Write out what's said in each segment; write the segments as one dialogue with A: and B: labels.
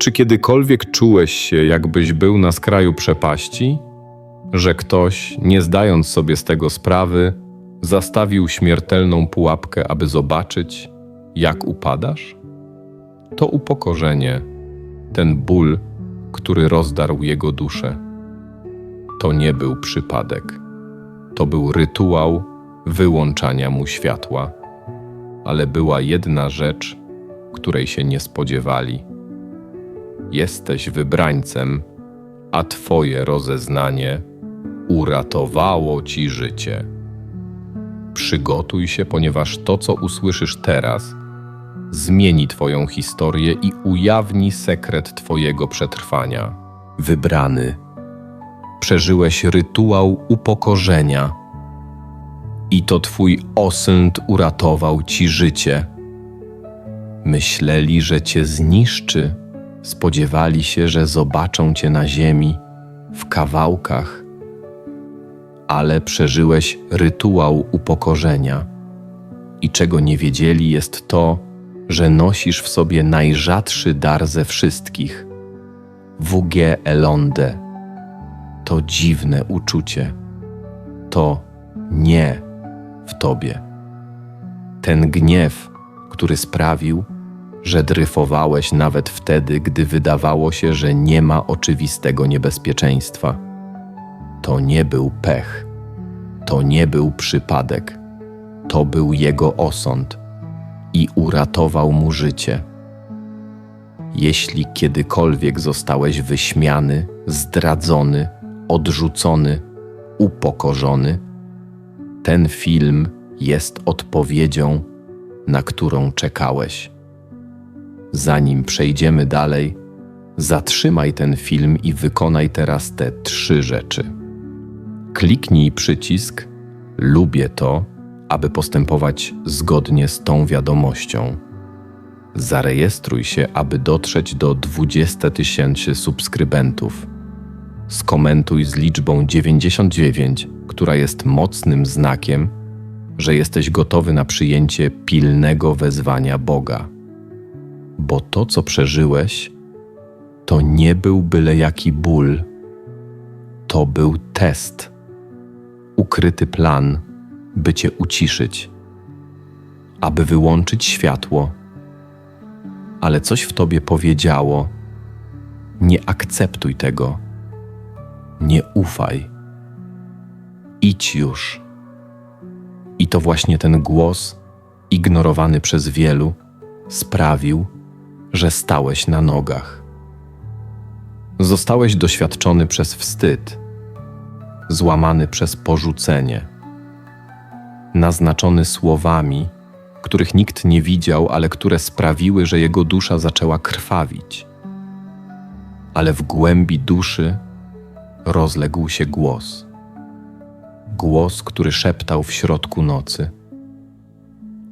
A: Czy kiedykolwiek czułeś się, jakbyś był na skraju przepaści? Że ktoś, nie zdając sobie z tego sprawy, zastawił śmiertelną pułapkę, aby zobaczyć, jak upadasz? To upokorzenie, ten ból, który rozdarł jego duszę. To nie był przypadek. To był rytuał wyłączania mu światła. Ale była jedna rzecz, której się nie spodziewali. Jesteś wybrańcem, a Twoje rozeznanie uratowało Ci życie. Przygotuj się, ponieważ to, co usłyszysz teraz, zmieni Twoją historię i ujawni sekret Twojego przetrwania. Wybrany, przeżyłeś rytuał upokorzenia, i to Twój osąd uratował Ci życie. Myśleli, że Cię zniszczy, spodziewali się, że zobaczą Cię na ziemi, w kawałkach, ale przeżyłeś rytuał upokorzenia. I czego nie wiedzieli, jest to, że nosisz w sobie najrzadszy dar ze wszystkich WG Elonde. To dziwne uczucie. To nie w tobie. Ten gniew, który sprawił, że dryfowałeś nawet wtedy, gdy wydawało się, że nie ma oczywistego niebezpieczeństwa. To nie był pech, to nie był przypadek, to był jego osąd i uratował mu życie. Jeśli kiedykolwiek zostałeś wyśmiany, zdradzony, odrzucony, upokorzony, ten film jest odpowiedzią, na którą czekałeś. Zanim przejdziemy dalej, zatrzymaj ten film i wykonaj teraz te trzy rzeczy. Kliknij przycisk Lubię to, aby postępować zgodnie z tą wiadomością. Zarejestruj się, aby dotrzeć do 20 tysięcy subskrybentów. Skomentuj z liczbą 99, która jest mocnym znakiem, że jesteś gotowy na przyjęcie pilnego wezwania Boga. Bo to, co przeżyłeś, to nie był byle jaki ból, to był test, ukryty plan, by cię uciszyć, aby wyłączyć światło, ale coś w tobie powiedziało: Nie akceptuj tego, nie ufaj, idź już. I to właśnie ten głos, ignorowany przez wielu, sprawił, że stałeś na nogach. Zostałeś doświadczony przez wstyd, złamany przez porzucenie, naznaczony słowami, których nikt nie widział, ale które sprawiły, że jego dusza zaczęła krwawić. Ale w głębi duszy rozległ się głos. Głos, który szeptał w środku nocy: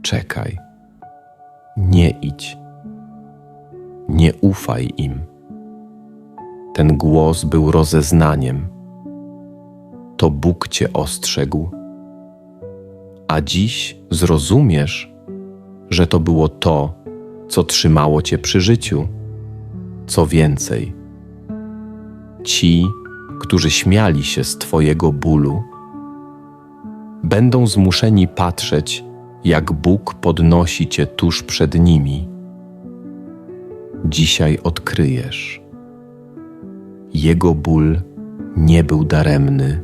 A: Czekaj, nie idź, nie ufaj im. Ten głos był rozeznaniem. To Bóg cię ostrzegł, a dziś zrozumiesz, że to było to, co trzymało cię przy życiu. Co więcej, ci, którzy śmiali się z Twojego bólu, będą zmuszeni patrzeć, jak Bóg podnosi Cię tuż przed nimi. Dzisiaj odkryjesz. Jego ból nie był daremny.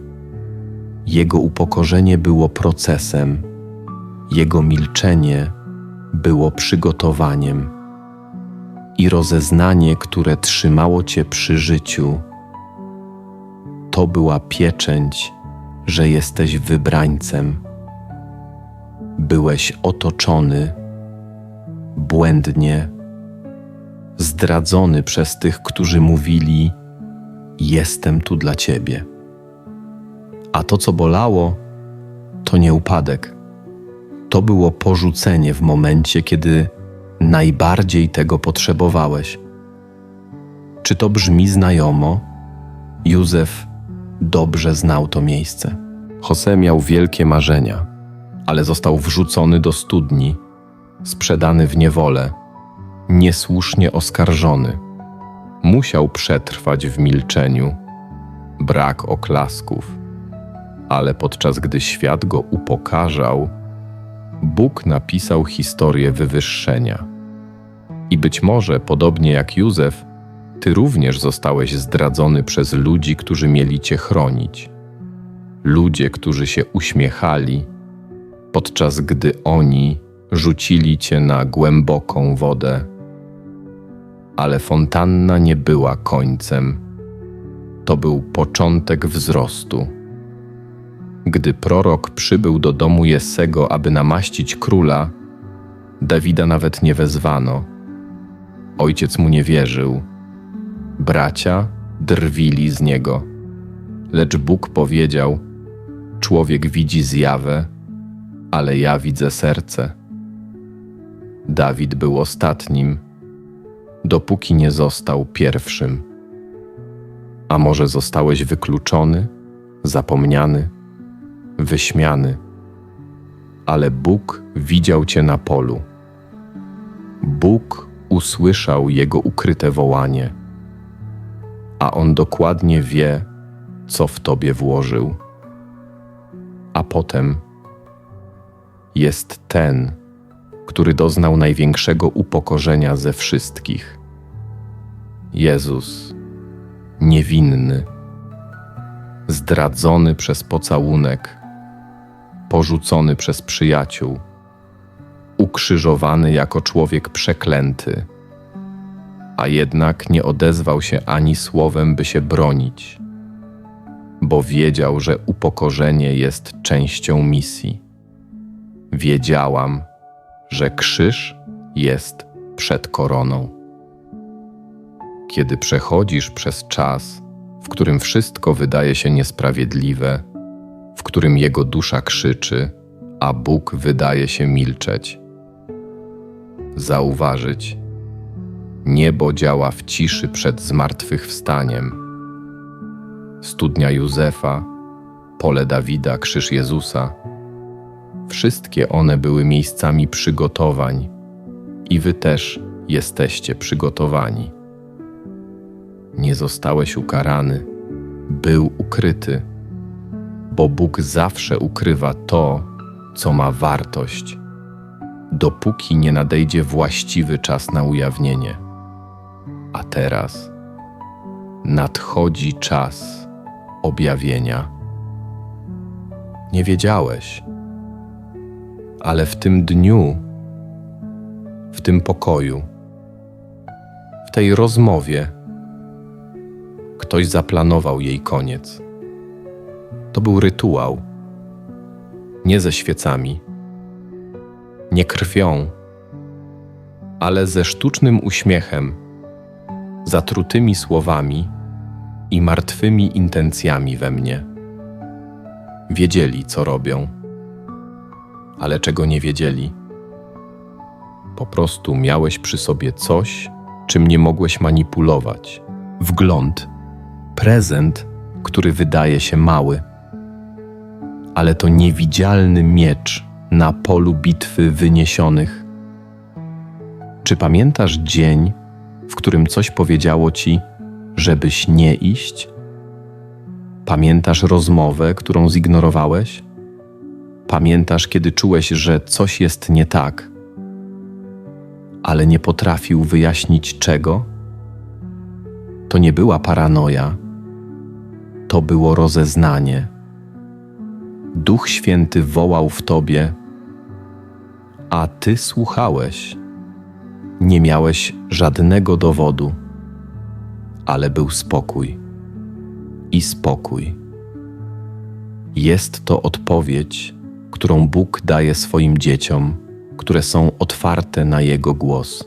A: Jego upokorzenie było procesem, jego milczenie było przygotowaniem i rozeznanie, które trzymało cię przy życiu, to była pieczęć, że jesteś wybrańcem. Byłeś otoczony błędnie, zdradzony przez tych, którzy mówili: Jestem tu dla ciebie. A to, co bolało, to nie upadek. To było porzucenie w momencie, kiedy najbardziej tego potrzebowałeś. Czy to brzmi znajomo? Józef dobrze znał to miejsce. Jose miał wielkie marzenia, ale został wrzucony do studni, sprzedany w niewolę, niesłusznie oskarżony. musiał przetrwać w milczeniu, brak oklasków, ale podczas gdy świat go upokarzał, Bóg napisał historię wywyższenia. I być może, podobnie jak Józef, ty również zostałeś zdradzony przez ludzi, którzy mieli cię chronić. Ludzie, którzy się uśmiechali, podczas gdy oni rzucili cię na głęboką wodę. Ale fontanna nie była końcem, to był początek wzrostu. Gdy prorok przybył do domu Jessego, aby namaścić króla, Dawida nawet nie wezwano. Ojciec mu nie wierzył. Bracia drwili z niego. Lecz Bóg powiedział: Człowiek widzi zjawę, ale ja widzę serce. Dawid był ostatnim, dopóki nie został pierwszym. A może zostałeś wykluczony, zapomniany, wyśmiany, ale Bóg widział cię na polu. Bóg usłyszał jego ukryte wołanie, a on dokładnie wie, co w tobie włożył. A potem jest ten, który doznał największego upokorzenia ze wszystkich. Jezus, niewinny, zdradzony przez pocałunek, porzucony przez przyjaciół, ukrzyżowany jako człowiek przeklęty, a jednak nie odezwał się ani słowem, by się bronić, bo wiedział, że upokorzenie jest częścią misji. Wiedziałam, że krzyż jest przed koroną. Kiedy przechodzisz przez czas, w którym wszystko wydaje się niesprawiedliwe, w którym jego dusza krzyczy, a Bóg wydaje się milczeć, zauważyć, niebo działa w ciszy przed zmartwychwstaniem. Studnia Józefa, pole Dawida, krzyż Jezusa Wszystkie one były miejscami przygotowań i wy też jesteście przygotowani. Nie zostałeś ukarany, był ukryty, bo Bóg zawsze ukrywa to, co ma wartość, dopóki nie nadejdzie właściwy czas na ujawnienie. A teraz nadchodzi czas objawienia. Nie wiedziałeś, ale w tym dniu, w tym pokoju, w tej rozmowie, ktoś zaplanował jej koniec. To był rytuał, nie ze świecami, nie krwią, ale ze sztucznym uśmiechem, zatrutymi słowami i martwymi intencjami we mnie. Wiedzieli, co robią ale czego nie wiedzieli. Po prostu miałeś przy sobie coś, czym nie mogłeś manipulować. Wgląd, prezent, który wydaje się mały, ale to niewidzialny miecz na polu bitwy wyniesionych. Czy pamiętasz dzień, w którym coś powiedziało ci, żebyś nie iść? Pamiętasz rozmowę, którą zignorowałeś? Pamiętasz, kiedy czułeś, że coś jest nie tak, ale nie potrafił wyjaśnić czego? To nie była paranoja, to było rozeznanie. Duch Święty wołał w tobie, a ty słuchałeś. Nie miałeś żadnego dowodu, ale był spokój i spokój. Jest to odpowiedź którą Bóg daje swoim dzieciom, które są otwarte na Jego głos.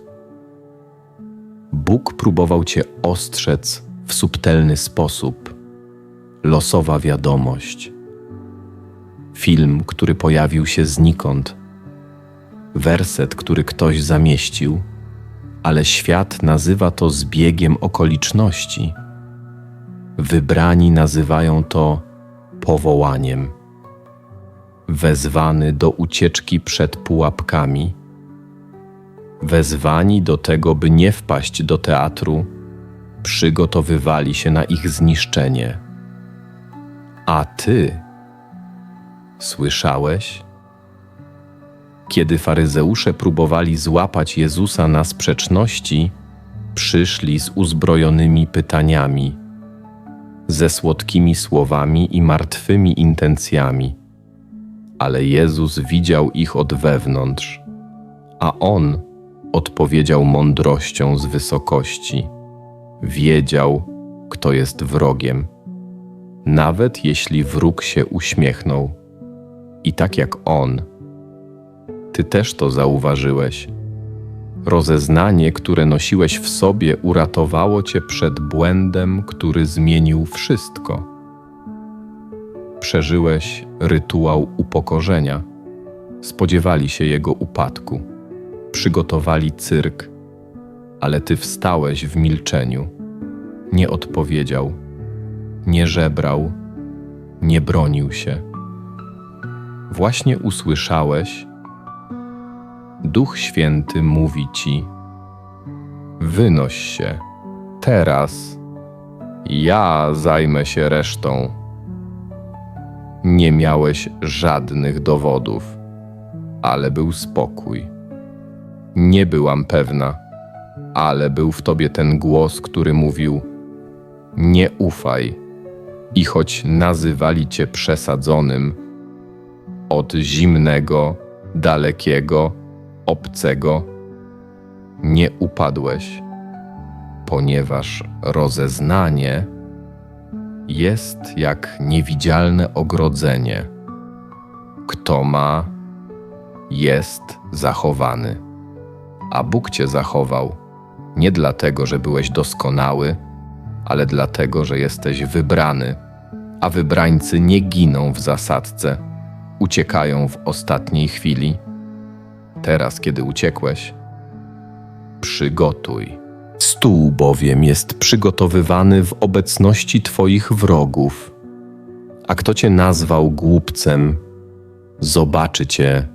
A: Bóg próbował Cię ostrzec w subtelny sposób. Losowa wiadomość. Film, który pojawił się znikąd. Werset, który ktoś zamieścił, ale świat nazywa to zbiegiem okoliczności. Wybrani nazywają to powołaniem wezwany do ucieczki przed pułapkami, wezwani do tego, by nie wpaść do teatru przygotowywali się na ich zniszczenie. A ty słyszałeś? Kiedy faryzeusze próbowali złapać Jezusa na sprzeczności, przyszli z uzbrojonymi pytaniami, ze słodkimi słowami i martwymi intencjami. Ale Jezus widział ich od wewnątrz, a On odpowiedział mądrością z wysokości. Wiedział, kto jest wrogiem, nawet jeśli wróg się uśmiechnął. I tak jak On, ty też to zauważyłeś. Rozeznanie, które nosiłeś w sobie, uratowało cię przed błędem, który zmienił wszystko. Przeżyłeś rytuał upokorzenia. Spodziewali się jego upadku. Przygotowali cyrk, ale ty wstałeś w milczeniu. Nie odpowiedział, nie żebrał, nie bronił się. Właśnie usłyszałeś, Duch Święty mówi ci: Wynoś się, teraz ja zajmę się resztą. Nie miałeś żadnych dowodów, ale był spokój. Nie byłam pewna, ale był w tobie ten głos, który mówił: Nie ufaj. I choć nazywali cię przesadzonym, od zimnego, dalekiego, obcego, nie upadłeś, ponieważ rozeznanie jest jak niewidzialne ogrodzenie. Kto ma, jest zachowany. A Bóg cię zachował nie dlatego, że byłeś doskonały, ale dlatego, że jesteś wybrany, a wybrańcy nie giną w zasadce, uciekają w ostatniej chwili teraz, kiedy uciekłeś, przygotuj. Stół bowiem jest przygotowywany w obecności Twoich wrogów. A kto Cię nazwał głupcem, zobaczy Cię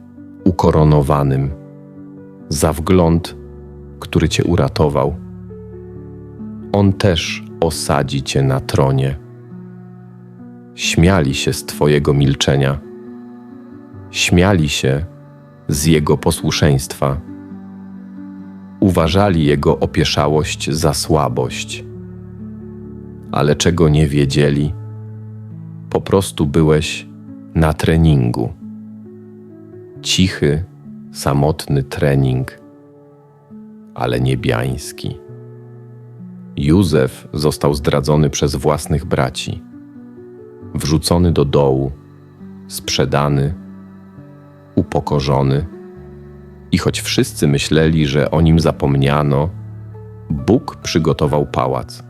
A: ukoronowanym za wgląd, który Cię uratował. On też osadzi Cię na tronie. Śmiali się z Twojego milczenia. Śmiali się, z jego posłuszeństwa. Uważali jego opieszałość za słabość. Ale czego nie wiedzieli, po prostu byłeś na treningu. Cichy, samotny trening, ale niebiański. Józef został zdradzony przez własnych braci, wrzucony do dołu, sprzedany upokorzony. I choć wszyscy myśleli, że o nim zapomniano, Bóg przygotował pałac,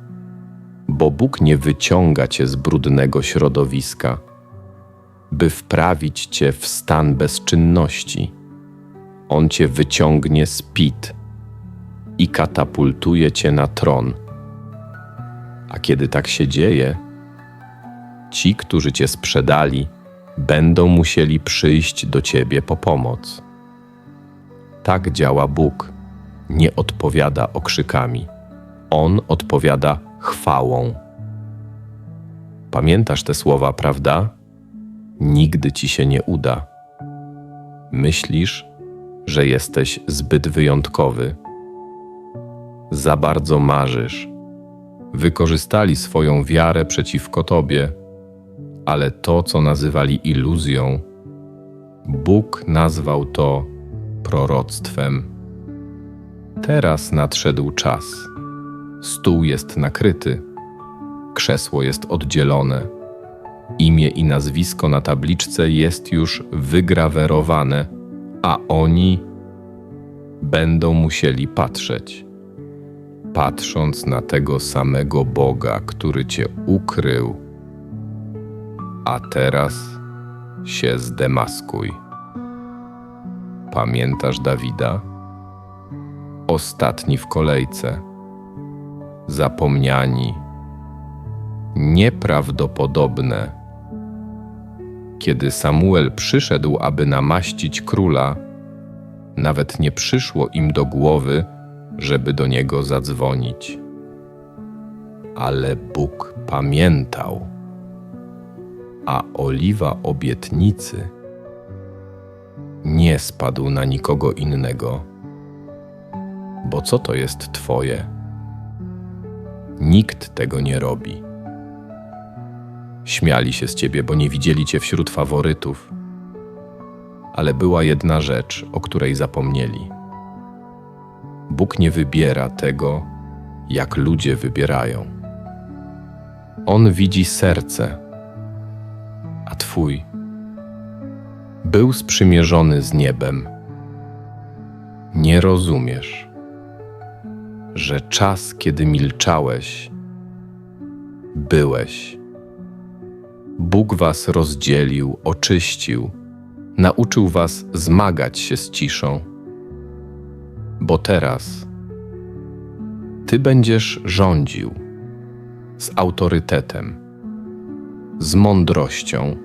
A: bo Bóg nie wyciąga cię z brudnego środowiska, by wprawić cię w stan bezczynności. On cię wyciągnie z pit i katapultuje cię na tron. A kiedy tak się dzieje, ci, którzy cię sprzedali, będą musieli przyjść do Ciebie po pomoc. Tak działa Bóg. Nie odpowiada okrzykami. On odpowiada chwałą. Pamiętasz te słowa, prawda? Nigdy ci się nie uda. Myślisz, że jesteś zbyt wyjątkowy. Za bardzo marzysz. Wykorzystali swoją wiarę przeciwko tobie ale to, co nazywali iluzją, Bóg nazwał to proroctwem. Teraz nadszedł czas. Stół jest nakryty, krzesło jest oddzielone, imię i nazwisko na tabliczce jest już wygrawerowane, a oni będą musieli patrzeć. Patrząc na tego samego Boga, który cię ukrył a teraz się zdemaskuj. Pamiętasz Dawida? Ostatni w kolejce, zapomniani, nieprawdopodobne. Kiedy Samuel przyszedł, aby namaścić króla, nawet nie przyszło im do głowy, żeby do niego zadzwonić. ale Bóg pamiętał. A oliwa obietnicy nie spadł na nikogo innego, bo co to jest Twoje? Nikt tego nie robi. Śmiali się z ciebie, bo nie widzieli cię wśród faworytów. Ale była jedna rzecz, o której zapomnieli. Bóg nie wybiera tego, jak ludzie wybierają. On widzi serce, a Twój był sprzymierzony z niebem. Nie rozumiesz, że czas, kiedy milczałeś, byłeś. Bóg was rozdzielił, oczyścił, nauczył was zmagać się z ciszą. Bo teraz ty będziesz rządził z autorytetem, z mądrością,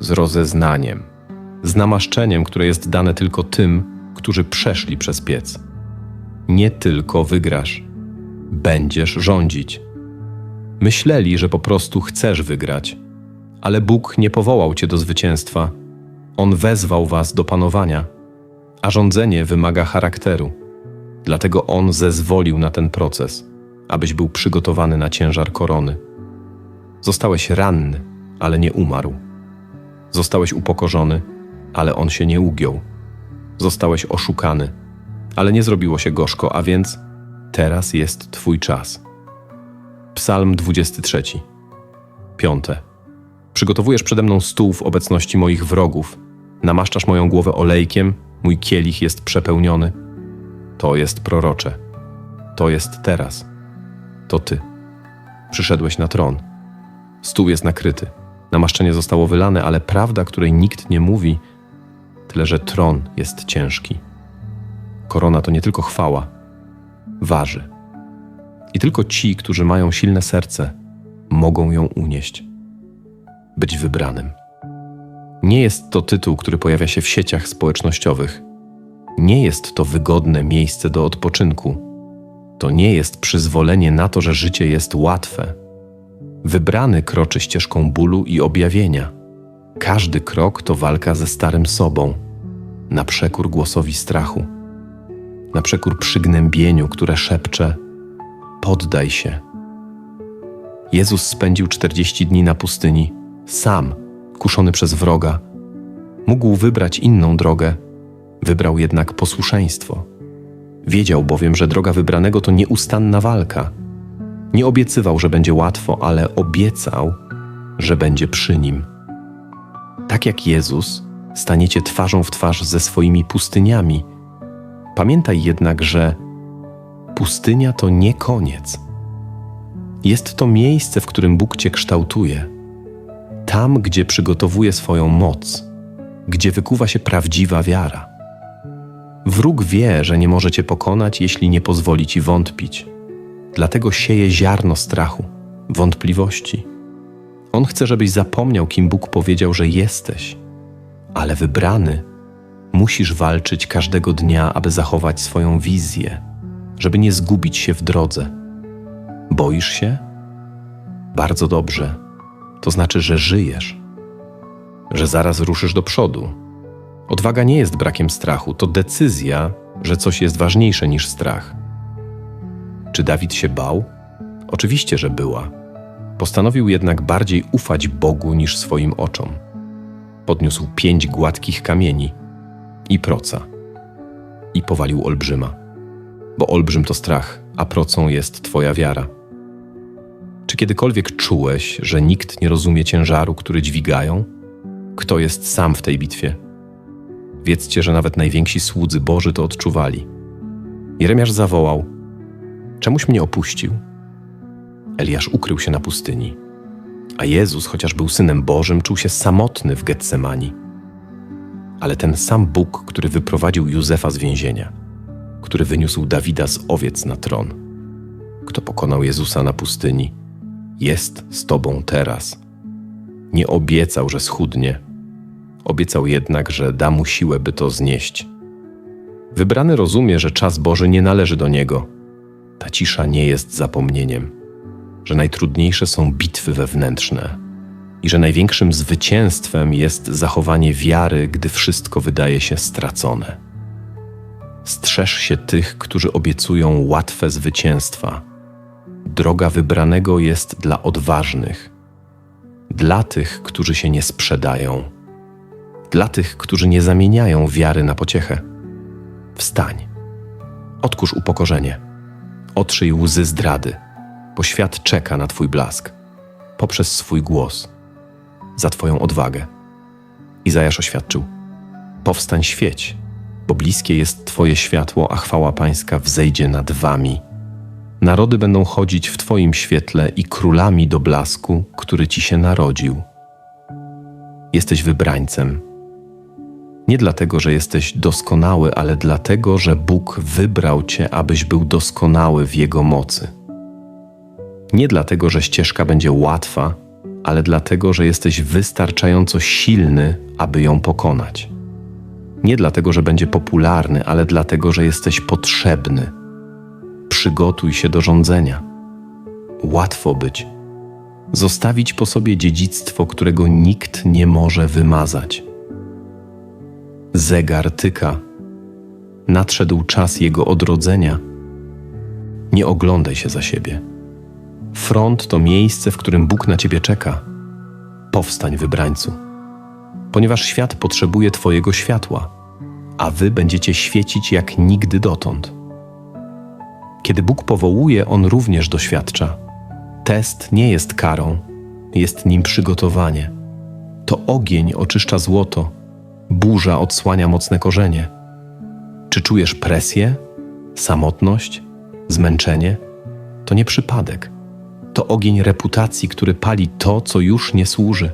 A: z rozeznaniem, z namaszczeniem, które jest dane tylko tym, którzy przeszli przez piec. Nie tylko wygrasz, będziesz rządzić. Myśleli, że po prostu chcesz wygrać, ale Bóg nie powołał cię do zwycięstwa. On wezwał was do panowania, a rządzenie wymaga charakteru. Dlatego On zezwolił na ten proces, abyś był przygotowany na ciężar korony. Zostałeś ranny, ale nie umarł. Zostałeś upokorzony, ale On się nie ugiął. Zostałeś oszukany, ale nie zrobiło się gorzko, a więc teraz jest Twój czas. Psalm 23. Piąte. Przygotowujesz przede mną stół w obecności moich wrogów. Namaszczasz moją głowę olejkiem, mój kielich jest przepełniony. To jest prorocze. To jest teraz. To ty. Przyszedłeś na tron. Stół jest nakryty. Namaszczenie zostało wylane, ale prawda, której nikt nie mówi, tyle że tron jest ciężki. Korona to nie tylko chwała, waży. I tylko ci, którzy mają silne serce, mogą ją unieść. Być wybranym. Nie jest to tytuł, który pojawia się w sieciach społecznościowych. Nie jest to wygodne miejsce do odpoczynku. To nie jest przyzwolenie na to, że życie jest łatwe. Wybrany kroczy ścieżką bólu i objawienia. Każdy krok to walka ze starym sobą, na przekór głosowi strachu, na przekór przygnębieniu, które szepcze: Poddaj się. Jezus spędził 40 dni na pustyni, sam, kuszony przez wroga. Mógł wybrać inną drogę, wybrał jednak posłuszeństwo. Wiedział bowiem, że droga wybranego to nieustanna walka. Nie obiecywał, że będzie łatwo, ale obiecał, że będzie przy nim. Tak jak Jezus, staniecie twarzą w twarz ze swoimi pustyniami. Pamiętaj jednak, że pustynia to nie koniec. Jest to miejsce, w którym Bóg Cię kształtuje. Tam, gdzie przygotowuje swoją moc, gdzie wykuwa się prawdziwa wiara. Wróg wie, że nie może Cię pokonać, jeśli nie pozwoli Ci wątpić. Dlatego sieje ziarno strachu, wątpliwości. On chce, żebyś zapomniał, kim Bóg powiedział, że jesteś, ale wybrany musisz walczyć każdego dnia, aby zachować swoją wizję, żeby nie zgubić się w drodze. Boisz się? Bardzo dobrze. To znaczy, że żyjesz, że zaraz ruszysz do przodu. Odwaga nie jest brakiem strachu, to decyzja, że coś jest ważniejsze niż strach. Czy Dawid się bał? Oczywiście, że była. Postanowił jednak bardziej ufać Bogu niż swoim oczom. Podniósł pięć gładkich kamieni i proca. I powalił olbrzyma. Bo olbrzym to strach, a procą jest Twoja wiara. Czy kiedykolwiek czułeś, że nikt nie rozumie ciężaru, który dźwigają? Kto jest sam w tej bitwie? Wiedzcie, że nawet najwięksi słudzy Boży to odczuwali. Jeremiasz zawołał: Czemuś mnie opuścił? Eliasz ukrył się na pustyni, a Jezus, chociaż był synem Bożym, czuł się samotny w Getsemani. Ale ten sam Bóg, który wyprowadził Józefa z więzienia, który wyniósł Dawida z owiec na tron, kto pokonał Jezusa na pustyni, jest z Tobą teraz. Nie obiecał, że schudnie, obiecał jednak, że da mu siłę, by to znieść. Wybrany rozumie, że czas Boży nie należy do niego. Ta cisza nie jest zapomnieniem że najtrudniejsze są bitwy wewnętrzne i że największym zwycięstwem jest zachowanie wiary, gdy wszystko wydaje się stracone. Strzeż się tych, którzy obiecują łatwe zwycięstwa. Droga wybranego jest dla odważnych, dla tych, którzy się nie sprzedają, dla tych, którzy nie zamieniają wiary na pociechę. Wstań, odkurz upokorzenie, otrzyj łzy zdrady, bo świat czeka na Twój blask poprzez swój głos, za Twoją odwagę. Izajasz oświadczył: Powstań, świeć, bo bliskie jest Twoje światło, a chwała Pańska wzejdzie nad Wami. Narody będą chodzić w Twoim świetle i królami do blasku, który Ci się narodził. Jesteś wybrańcem. Nie dlatego, że jesteś doskonały, ale dlatego, że Bóg wybrał Cię, abyś był doskonały w Jego mocy. Nie dlatego, że ścieżka będzie łatwa, ale dlatego, że jesteś wystarczająco silny, aby ją pokonać. Nie dlatego, że będzie popularny, ale dlatego, że jesteś potrzebny. Przygotuj się do rządzenia. Łatwo być. Zostawić po sobie dziedzictwo, którego nikt nie może wymazać. Zegar tyka. Nadszedł czas jego odrodzenia. Nie oglądaj się za siebie. Front to miejsce, w którym Bóg na ciebie czeka. Powstań, wybrańcu, ponieważ świat potrzebuje Twojego światła, a Wy będziecie świecić jak nigdy dotąd. Kiedy Bóg powołuje, On również doświadcza. Test nie jest karą, jest nim przygotowanie. To ogień oczyszcza złoto, burza odsłania mocne korzenie. Czy czujesz presję, samotność, zmęczenie? To nie przypadek to ogień reputacji, który pali to, co już nie służy.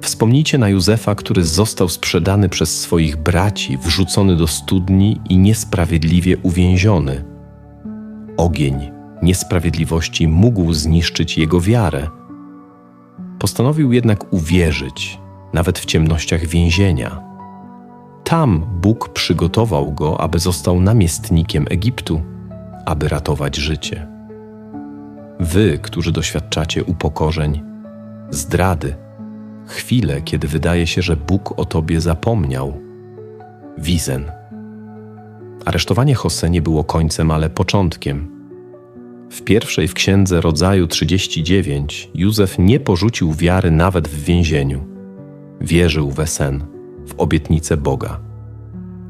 A: Wspomnijcie na Józefa, który został sprzedany przez swoich braci, wrzucony do studni i niesprawiedliwie uwięziony. Ogień niesprawiedliwości mógł zniszczyć jego wiarę. Postanowił jednak uwierzyć, nawet w ciemnościach więzienia. Tam Bóg przygotował go, aby został namiestnikiem Egiptu, aby ratować życie. Wy, którzy doświadczacie upokorzeń, zdrady, chwile, kiedy wydaje się, że Bóg o tobie zapomniał. Wizen. Aresztowanie Jose nie było końcem, ale początkiem. W pierwszej w księdze rodzaju 39 Józef nie porzucił wiary nawet w więzieniu. Wierzył we sen, w obietnicę Boga.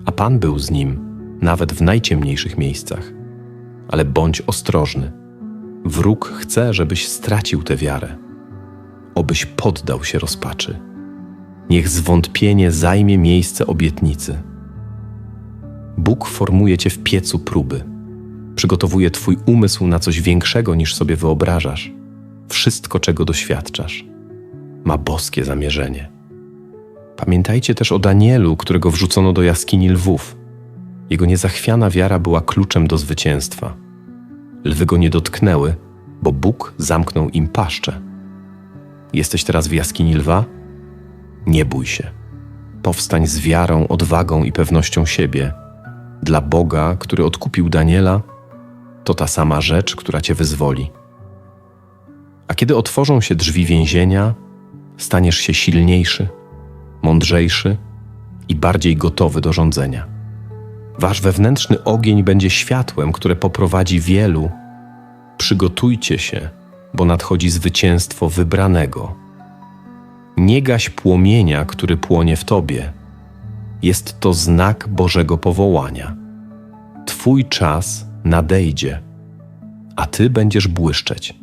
A: A Pan był z nim, nawet w najciemniejszych miejscach. Ale bądź ostrożny Wróg chce, żebyś stracił tę wiarę, obyś poddał się rozpaczy. Niech zwątpienie zajmie miejsce obietnicy. Bóg formuje cię w piecu próby. Przygotowuje twój umysł na coś większego niż sobie wyobrażasz. Wszystko, czego doświadczasz, ma boskie zamierzenie. Pamiętajcie też o Danielu, którego wrzucono do jaskini lwów. Jego niezachwiana wiara była kluczem do zwycięstwa. Lwy go nie dotknęły, bo Bóg zamknął im paszczę. Jesteś teraz w jaskini lwa? Nie bój się. Powstań z wiarą, odwagą i pewnością siebie. Dla Boga, który odkupił Daniela, to ta sama rzecz, która cię wyzwoli. A kiedy otworzą się drzwi więzienia, staniesz się silniejszy, mądrzejszy i bardziej gotowy do rządzenia. Wasz wewnętrzny ogień będzie światłem, które poprowadzi wielu. Przygotujcie się, bo nadchodzi zwycięstwo wybranego. Nie gaś płomienia, który płonie w tobie. Jest to znak Bożego powołania. Twój czas nadejdzie, a ty będziesz błyszczeć.